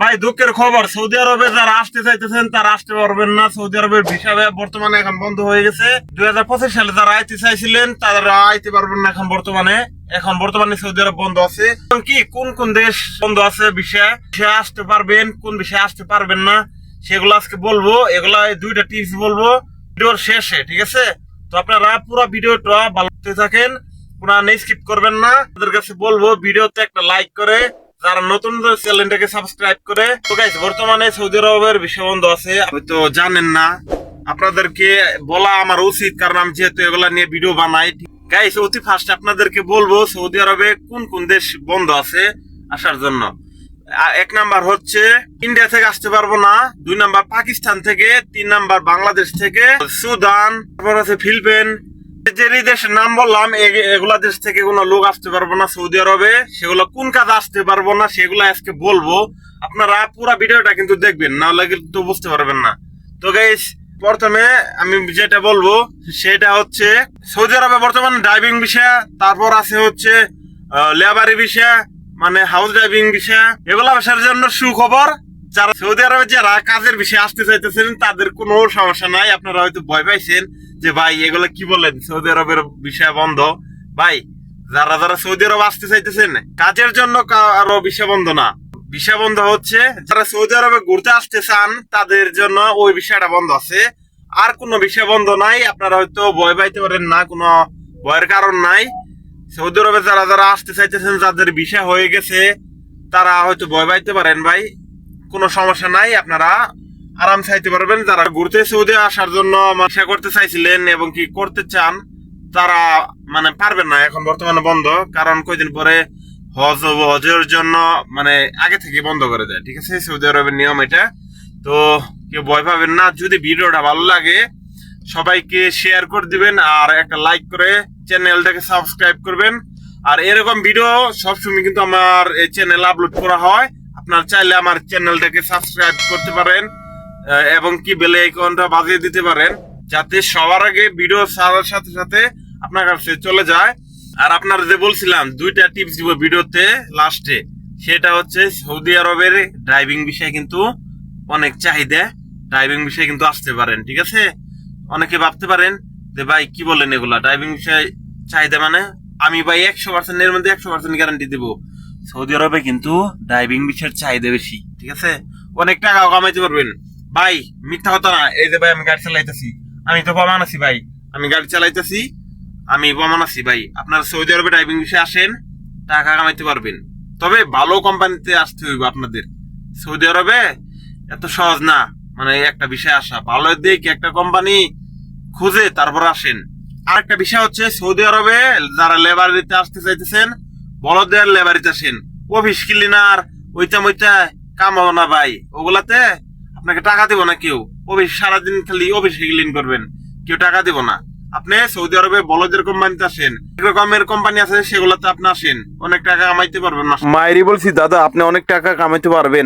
ভাই, দুঃখের খবর, সৌদি আরবে যারা আসতে চাইতেছেন, তারা আসতে পারবেন না। সৌদি আরবের ভিসা বর্তমানে এখন বন্ধ হয়ে গেছে। দুই হাজার পঁচিশ সালে যারা আইতে চাইছিলেন, তারা আইতে পারবেন না এখন বর্তমানে। এখন বর্তমানে সৌদি আরব বন্ধ আছে। কি, কোন কোন দেশ বন্ধ আছে বিষয় বিষয়ে আসতে পারবেন, কোন বিষয়ে আসতে পারবেন না, সেগুলো আজকে বলব। এগুলা দুইটা টিপস বলব। ভিডিওর শেষে, ঠিক আছে? তো আপনারা পুরো ভিডিওটা ভালো থাকেন। পুরা স্কিপ করবেন না। আপনাদের কাছে বলব, ভিডিওতে একটা লাইক করে যারা নতুন চ্যানেলটাকে সাবস্ক্রাইব করে, তো গাইস বর্তমানে সৌদি আরবের বিষয় বন্ধ আছে হয়তো জানেন না। আপনাদেরকে বলা আমার উচিত, কারণ আমি যেহেতু এগুলা নিয়ে ভিডিও বানাই। গাইস অতি ফার্স্ট আপনাদেরকে বলব, সৌদি আরবে কোন কোন দেশ বন্ধ আছে আসার জন্য। এক নাম্বার হচ্ছে ইন্ডিয়া থেকে আসতে পারব না। দুই নাম্বার, পাকিস্তান থেকে। তিন নাম্বার, বাংলাদেশ থেকে। সুদান, তারপর আছে ফিলিপিন যে দেশের নাম বললাম এগুলা দেশ থেকে কোনো লোক আসতে পারব না সৌদি আরবে। সেগুলো কোন কাজে আসতে পারব না, সেগুলো আজকে বলব। আপনারা পুরো ভিডিওটা কিন্তু দেখবেন, না হলে কিন্তু বুঝতে পারবেন না। তো প্রথমে আমি যেটা বলব, সেটা হচ্ছে সৌদি আরবে বর্তমানে ড্রাইভিং বিষয় তারপর আছে হচ্ছে লেবারি বিষয় মানে হাউস ড্রাইভিং বিষয় এগুলো আসার জন্য সুখবর, যারা সৌদি আরবে যারা কাজের বিষয়ে আসতে চাইতেছেন, তাদের কোনো সমস্যা নাই। আপনারা হয়তো ভয় পাইছেন। যে ভাই, এগুলো কি বললেন সৌদি আরবের বিষয় বন্ধ। ভাই, যারা যারা সৌদি আরব আসতে চাইতেছেন, কাজের জন্য আরও বিষয় বন্ধ না। বিষয় বন্ধ হচ্ছে, যারা সৌদি আরবে ঘুরতে আসতে চান, তাদের জন্য ওই বিষয়টা বন্ধ আছে। আর কোনো বিষয় বন্ধ নাই, আপনারা হয়তো ভয় পাইতে পারেন না, কোনো ভয়ের কারণ নাই। সৌদি আরবে যারা যারা আসতে চাইতেছেন, যাদের বিষয় হয়ে গেছে, তারা হয়তো ভয় পাইতে পারেন, ভাই। কোনো সমস্যা নাই, আপনারা আরাম চাইতে পারবেন। যারা ঘুরতে সৌদি আসার জন্য ব্যবসা করতে চাইছিলেন এবং কি করতে চান, তারা মানে পারবেন না, এখন বর্তমানে বন্ধ। কারণ কয়দিন পরে হজ হজের জন্য মানে আগে থেকে বন্ধ করে দেয়, ঠিক আছে? সৌদি আরবের নিয়ম এটা। তো কেউ ভয় পাবেন না। যদি ভিডিওটা ভালো লাগে, সবাইকে শেয়ার করে দিবেন আর একটা লাইক করে চ্যানেলটাকে সাবস্ক্রাইব করবেন। আর এরকম ভিডিও সবসময় কিন্তু আমার এই চ্যানেল আপলোড করা হয়। আপনার চাইলে আমার চ্যানেলটাকে সাবস্ক্রাইব করতে পারেন। এবং কি বেলে আইকনটা বাজিয়ে দিতে পারেন, যাতে সবার আগে ভিডিও ছাড়ার সাথে সাথে আপনার কাছে চলে যায়। আর আপনার যে বলছিলাম, দুইটা টিপস দিব ভিডিওতে লাস্টে সেটা হচ্ছে সৌদি আরবের ড্রাইভিং বিষয়ে কিন্তু অনেক চাহিদা। ড্রাইভিং বিষয়ে কিন্তু আসতে পারেন, ঠিক আছে? অনেকে ভাবতে পারেন যে, ভাই, কি বলেন এগুলা? ড্রাইভিং বিষয়ে চাহিদা মানে আমি ভাই একশো পার্সেন্ট এর মধ্যে একশো পার্সেন্ট গ্যারান্টি দেবো। সৌদি আরবে কিন্তু ড্রাইভিং বিষয়ের চাহিদা বেশি, ঠিক আছে? অনেক টাকা কামাইতে পারবেন। ভাই, মিথ্যা কথা না, এই যে ভাই আমি গাড়ি চালাইতেছি। আমি তো প্রমাণ আছি ভাই, আমি গাড়ি চালাইতেছি, আমি প্রমাণ আছি ভাই। আপনারা সৌদি আরবে ড্রাইভিং বিষয়ে আসেন, টাকা কামাইতে পারবেন। তবে ভালো কোম্পানিতে আসতে হইব আপনাদের। সৌদি আরবে এত সহজ না মানে একটা বিষয় আসা। ভালো দিক, একটা কোম্পানি খুঁজে তারপর আসেন। আর একটা বিষয় হচ্ছে, সৌদি আরবে যারা লেবারিতে আসতে চাইতেছেন বলদের লেবারিতে আসেন। অফিস ক্লিনার ওইটা মইটা কাম হবে না ভাই। ওগুলাতে আপনাকে টাকা দিব না কেউ? অফিস সারাদিন খালি অফিস ক্লিন করবেন। কেউ টাকা দিব না। আপনি সৌদি আরবে বলদের কোম্পানিতে আসেন। রকমের কোম্পানি আছে সেগুলোতে আপনি আসেন। অনেক টাকা কামাইতে পারবেন মায়েরই বলছি, দাদা, আপনি অনেক টাকা কামাইতে পারবেন।